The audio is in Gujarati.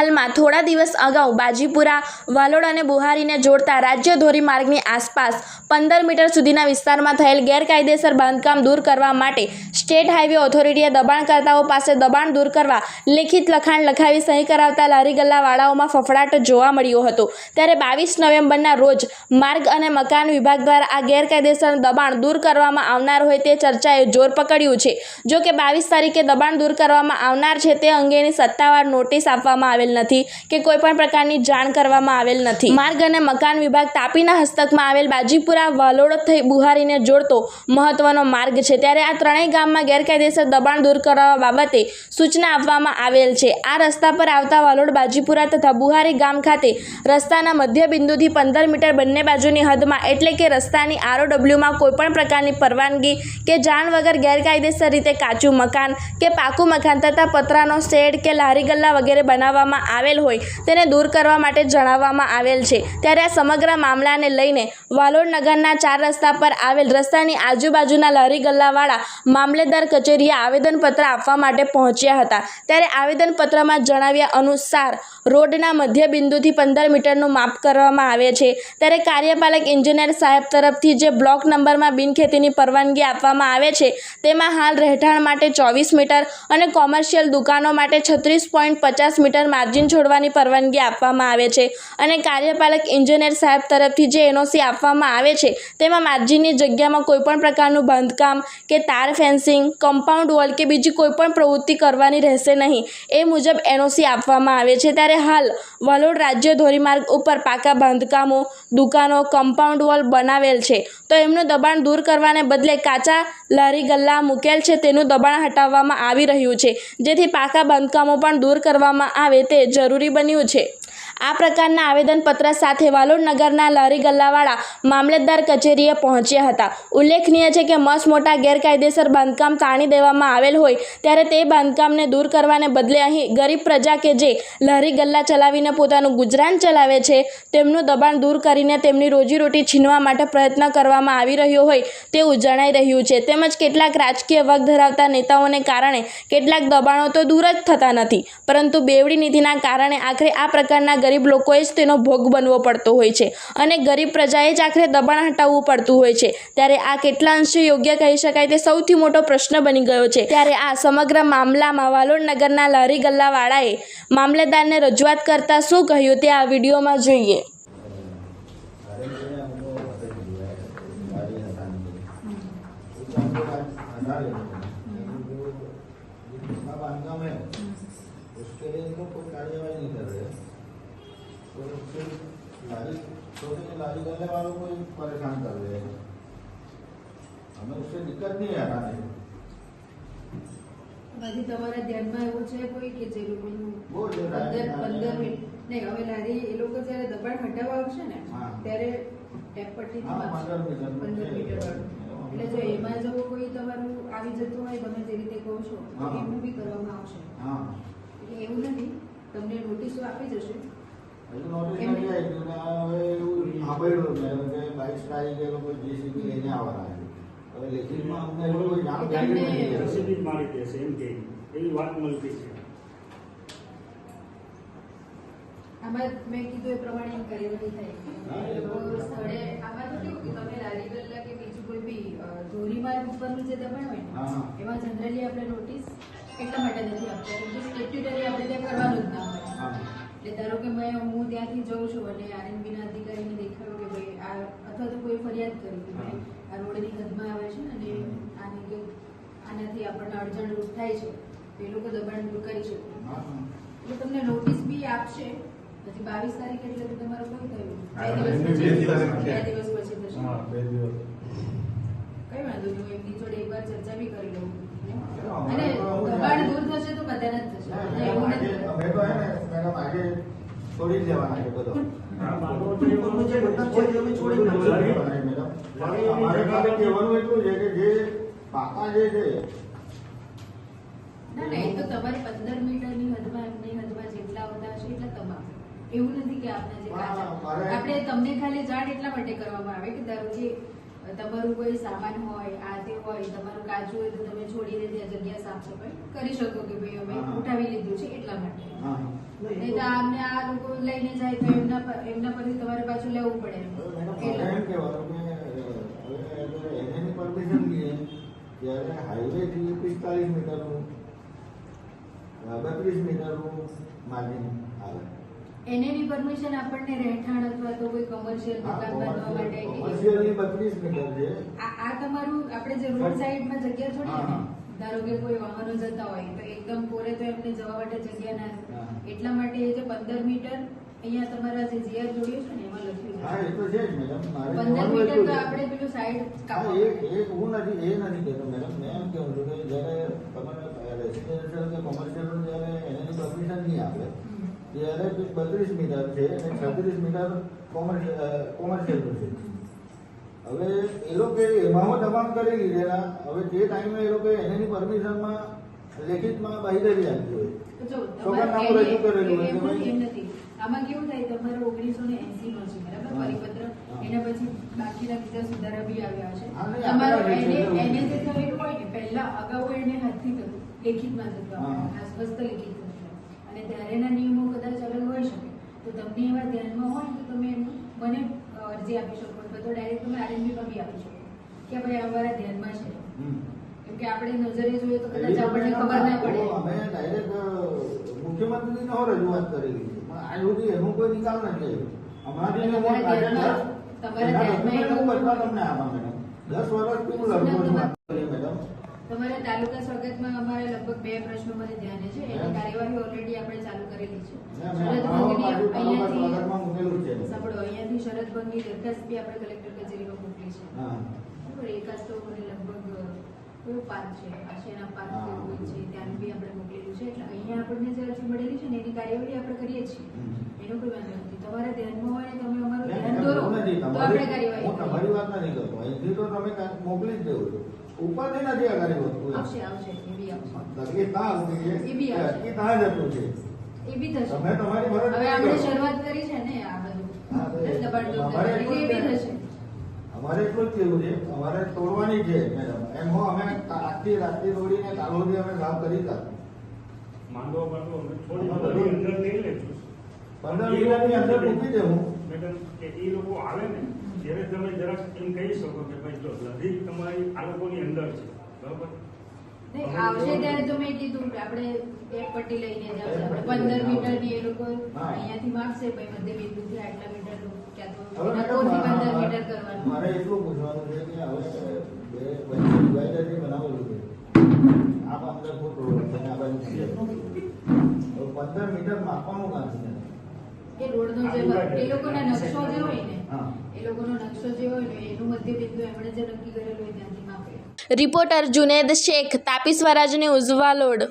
હાલમાં થોડા દિવસ અગાઉ બાજીપુરા, વાલોડ અને બુહારીને જોડતા રાજ્ય ધોરીમાર્ગની આસપાસ પંદર મીટર સુધીના વિસ્તારમાં થયેલ ગેરકાયદેસર બાંધકામ દૂર કરવા માટે સ્ટેટ હાઈવે ઓથોરિટીએ દબાણકર્તાઓ પાસે દબાણ દૂર કરવા લેખિત લખાણ લખાવી સહી કરાવતા લારી ગલ્લાવાળાઓમાં ફફડાટ જોવા મળ્યો હતો. ત્યારે બાવીસ નવેમ્બરના રોજ માર્ગ અને મકાન વિભાગ દ્વારા આ ગેરકાયદેસર દબાણ દૂર કરવામાં આવનાર હોય તે ચર્ચાએ જોર પકડ્યું છે. જો કે બાવીસ તારીખે દબાણ દૂર કરવામાં આવનાર છે તે અંગેની સત્તાવાર નોટિસ આપવામાં આવેલ નથી કે કોઈ પણ પ્રકારની જાણ કરવામાં આવેલ નથી. માર્ગ અને મકાન વિભાગ તાપીના હસ્તકમાં આવેલ બાજીપુરા, વાલોડ થઈ બુહારીને જોડતો મહત્વનો માર્ગ છે. ત્યારે આ ત્રણેય ગામમાં ગેરકાયદેસર દબાણ દૂર કરવા બાબતે સૂચના આપવામાં આવેલ છે. આ રસ્તા પર આવતા વાલોડ, બાજીપુરા તથા બુહારી ગામ ખાતે રસ્તાના મધ્ય બિંદુથી પંદર મીટર બંને બાજુની હદમાં, એટલે કે રસ્તાની આરઓડબ્લ્યુમાં કોઈપણ પ્રકારની પરવાનગી કે જાણ વગર ગેરકાયદેસર રીતે કાચું મકાન કે પાકું મકાન તથા પતરાનો શેડ કે લારી ગલ્લા વગેરે બનાવવામાં આવેલ હોય, તેને દૂર કરવા માટે જણાવવામાં આવેલ છે. ત્યારે આ સમગ્ર મામલાને લઈને વાલોડ નગરના ચાર રસ્તા પર આવેલ રસ્તાની આજુબાજુના લારી ગલ્લાવાળા મામલેદાર કચેરીએ આવેદનપત્ર આપવા માટે પહોંચ્યા હતા. ત્યારે આવેદનપત્રમાં જણાવ્યા અનુસાર, રોડના મધ્ય બિંદુથી પંદર મીટરનું માપ કરવામાં આવે છે. ત્યારે કાર્યપાલક ઇજનેર સાહેબ તરફથી જે બ્લોક નંબરમાં બિનખેતીની પરવાનગી આપવામાં આવે છે, તેમાં હાલ રહેઠાણ માટે ચોવીસ મીટર અને કોમર્શિયલ દુકાનો માટે છત્રીસ પોઈન્ટ પચાસ મીટર માર્જિન છોડવાની પરવાનગી આપવામાં આવે છે અને કાર્યપાલક ઇજનેર સાહેબ તરફથી જે એનઓસી આપવામાં આવે છે, તેમાં માર્જિનની જગ્યામાં કોઈપણ પ્રકારનું બાંધકામ કે તાર ફેન્સિંગ, કમ્પાઉન્ડ વોલ કે બીજી કોઈપણ પ્રવૃત્તિ કરવાની રહેશે નહીં. એ મુજબ એનઓસી આપવામાં આવે છે. ત્યારે હાલ વલોડ રાજ્ય ધોરીમાર્ગ ઉપર પાકા બાંધકામો, દુકાનો, કમ્પાઉન્ડ વોલ બનાવેલ છે. તો એમનું દબાણ દૂર કરવાને બદલે કાચા લારી ગલ્લા મૂકેલ છે, તેનું દબાણ હટાવવામાં આવી રહ્યું છે. જેથી પાકા બાંધકામો પણ દૂર કરવામાં આવે તે જરૂરી બન્યું છે. આ પ્રકારના આવેદનપત્ર સાથે વાલોડ નગરના લારી ગલ્લાવાળા મામલતદાર કચેરીએ પહોંચ્યા હતા. ઉલ્લેખનીય છે કે મસ મોટા ગેરકાયદેસર બાંધકામ તાણી દેવામાં આવેલ હોય ત્યારે તે બાંધકામને દૂર કરવાને બદલે અહીં ગરીબ પ્રજા કે જે લારી ગલ્લા ચલાવીને પોતાનું ગુજરાન ચલાવે છે, તેમનું દબાણ દૂર કરીને તેમની રોજીરોટી છીનવા માટે પ્રયત્ન કરવામાં આવી રહ્યો હોય તેવું જણાઈ રહ્યું છે. તેમજ કેટલાક રાજકીય વગ ધરાવતા નેતાઓને કારણે કેટલાક દબાણો તો દૂર જ થતા નથી. પરંતુ બેવડી નીતિના કારણે આખરે આ પ્રકારના ગરીબ લોકોએ જ તેનો ભોગ બનવો પડતો હોય છે અને ગરીબ પ્રજાએ જ આખરે દબાણ હટાવવું પડતું હોય છે. ત્યારે આ કેટલા અંશે યોગ્ય કહી શકાય તે સૌથી મોટો પ્રશ્ન બની ગયો છે. ત્યારે આ સમગ્ર મામલામાં વાલોડ નગરના લારી ગલ્લાવાળાએ મામલેદારને રજૂઆત કરતાં શું કહ્યું તે આ વિડીયોમાં જોઈએ. करने वालों को ही परेशान कर रहे हैं हमें उससे दिक्कत नहीं है हटाने બાકી તમારા ધ્યાનમાં એવું છે કોઈ કે જે લોકોનું બહુ જે પંદર લારી- પંદર મિનિટ નહીં હવે લારી એ લોકો જ્યારે દબાણ હટાવવા આવશે ને હા. ત્યારે ટેપપટ્ટી હા, પંદર મીટર પંદર મીટર વાળું એટલે જો એમાં જો કોઈ તમારું આવી જતું હોય તમે જે રીતે કહો છો તો હા. એમનું બી કરવામાં આવશે હા એટલે એવું નથી તમને નોટિસો આપી જશે મેં કીધું એ પ્રમાણે કાર્યવાહી થાય. સ્થળે આમાં તમે લારી ગલ્લા કે બીજું કોઈ બી ધોરીમાર્ગ જે દબાણ એમાં જનરલી આપણે નોટિસ એટલા માટે નથી આપતા એટલે ધારો કે મેં હું ત્યાંથી જઉં છું અને આરએનબીના અધિકારીને દેખાડ્યું કે ભાઈ આ અથવા તો કોઈ ફરિયાદ કરી કે ભાઈ આ રોડની હદમાં આવે છે ને અને આની કે આનાથી આપણને અડચણ રૂપ થાય છે તો એ લોકો દબાણ દૂર કરી શકે. એટલે તમને નોટિસ બી આપશે. પછી બાવીસ તારીખ એટલે તો તમારું કોઈ થયું બે દિવસ પછી દિવસ બે પછી. દિવસ પછી થશે. હા બે દિવસ. કઈ વાંધો નહીં હું એમની જોડે એકવાર ચર્ચા બી કરી લઉં. અને દબાણ દૂર થશે તો બધાના જ થશે. એવું નથી મેડમ આજે છોડી દેવાના છે બધો. અમારે ખાલી કહેવાનું એટલું છે કે જે પાકા જે છે ના ના એ તો તમારે પંદર મીટરની હદમાં એમની હદમાં જેટલા આવતા હશે એટલા તમામ. એવું નથી કે જે મારે- આપણે તમને ખાલી જાણ એટલા માટે કરવામાં આવે કે કે તમારું કોઈ સામાન હોય આ તે હોય તમારું કાચું હોય તો તમે છોડીને ત્યાં જગ્યા સાફ સફાઈ કરી શકો કે ભાઈ અમે ઉઠાવી લીધું છે એટલા માટે. નહીં તો આમને આ લોકો લઈને જાય તો એમના એમના પરથી તમારે પાછું લેવું પડે. પરમિશન લઈએ ત્યારે હાઈવેથી પિસ્તાલીસ મીટરનું બત્રીસ મીટરનું માર્જિન આવે. એનેની પરમિશન આપણને રહેઠાણ અથવા તો કોઈ કોમર્શિયલ દુકાન બાંધવા માટે કોમર્શિયલની બત્રીસ મીટર છે. આ તમારું આપણે જે રોડ સાઈડમાં જગ્યા છોડીએ ધારો કે કોઈ વાહનો જતા હોય તો એકદમ પોરે તો એમને જવા માટે જગ્યા ના એટલા માટે એ જે પંદર મીટર અહીંયા તમારા જે જીઆર જોડ્યું છે ને એમાં લખ્યું હા એ તો છે જ મેડમ મારે મીટર તો આપણે પેલું સાઈડ કાપવા એક એક હું નથી એ નથી કહેતો મેડમ મેં એમ કહું છું કે જ્યારે તમારે રેસિડેન્શિયલ કે કોમર્શિયલ જ્યારે એની પરમિશન નહીં આપે ત્યારે બત્રીસ મીટર છે અને છત્રીસ મીટર કોમર્શિયલનું છે. હવે એ લોકો એમાં દબાણ કરી લીધેલા. હવે તે ટાઈમે એ લોકો એની પરમિશનમાં લેખિતમાં બાહીધરી આપી હોય. સોગંદનામું રજૂ કરેલું હોય આમાં કેવું થાય તમારો ઓગણીસો ને એસી નો છે બરાબર? પરિપત્ર. એના પછી બાકીના બીજા સુધારા બી આવ્યા છે. તમારો એને એને જે થયેલું હોય ને પહેલા અગાઉ એને હાથથી થતું લેખિતમાં થતું આસપાસ તો લેખિત અને ત્યારેના નિયમો કદાચ અલગ હોઈ શકે. તો તમને એવા ધ્યાનમાં હોય તો તમે મને અરજી આપી શકો અથવા તો ડાયરેક્ટ તમે આરએનબી માં બી આપી શકો. કે ભાઈ અમારા ધ્યાનમાં છે. કેમ કે આપણે નજરે જોઈએ તો કદાચ આપણને ખબર ના પડે. અમે ડાયરેક્ટ મુખ્યમંત્રીને હો રજૂઆત કરેલી પણ આ સુધી એનો કોઈ નિકાલ નથી આવ્યો અમારી દસ- વર્ષથી હું લડતો છું તમારા તાલુકા સ્વાગતમાં અમારે લગભગ બે પ્રશ્નો મને ધ્યાને છે. એની કાર્યવાહી ઓલરેડી આપણે ચાલુ કરેલી છે. શરદ ભંગની અહીંયાથી સાંભળો અહીંયાથી શરદ ભંગની દરખાસ્ત બી આપણે કલેક્ટર કચેરીમાં મોકલી છે. બરાબર એકાદ તો મને લગભગ કયો પાર્ક છે. આશેના પાર્ક હોય છે ત્યાં બી આપણે મોકલેલું છે. એટલે અહીંયા આપણને જે અરજી મળેલી છે ને એની કાર્યવાહી આપણે કરીએ છીએ. એનો કોઈ વાંધો નથી. તમારા ધ્યાનમાં હોય ને તમે અમારું ધ્યાન દોરો તો આપણે કાર્યવાહી તમારી વાત નથી કરતો. અહીંથી તો તમે મોકલી જ દેવો છો ઉપરથી નથી આગળ વધતું એમ. આવશે આવશે. એ બી આવશે. તકલીફ ના ઊભી એ બી આવશે. એ જતું છે એ બી થશે. તમે તમારી ફરજ હવે આપણે શરૂઆત કરી છે ને આ બધું. હા, તો એ- અમારે. એટલે બી જ થશે. અમારે એટલું જ કેવું છે. અમારે તોડવાની છે મેડમ. એમ હો અમે આજથી રાતથી તોડીને કાલ અમે સાફ કરી હતા માંડવો બાંડવો અમે થોડી અંદર લઈ લેશું. પંદર મિનિટની અંદર મૂકી દે હું. મેડમ કે એ લોકો આવે ને ત્યારે તમે જરાક એમ કહી શકો કે ભાઈ જો લધી તમારી આ લોકોની અંદર છે બરાબર? નહીં, આવશે ત્યારે તો મેં કીધું કે આપણે એક પટ્ટી લઈને જ આપણે પંદર મીટર એ લોકો. અહીંયાથી માપશે ભાઈ મધ્ય બિંદુથી આટલા મીટરનું ક્યાં તો હવે એના મેડમ, કોરથી પંદર મીટર કરવાનું. મારે એટલું પૂછવાનું છે કે હવે બે વચ્ચે divider જે બનાવેલું છે આ પંદર ફૂટ રોડ છે આ બાજુ પંદર મીટર માપવાનું કાંથી નથી એ રોડનો જે એ લોકોના નકશો જે હોય ને એ લોકોનો નકશો જે હોય ને એનું મધ્ય બિંદુ એમણે જે નક્કી કરેલું હોય ત્યાંથી માપે. Reporter Juned Shaikh Tapi Swaraj news Valod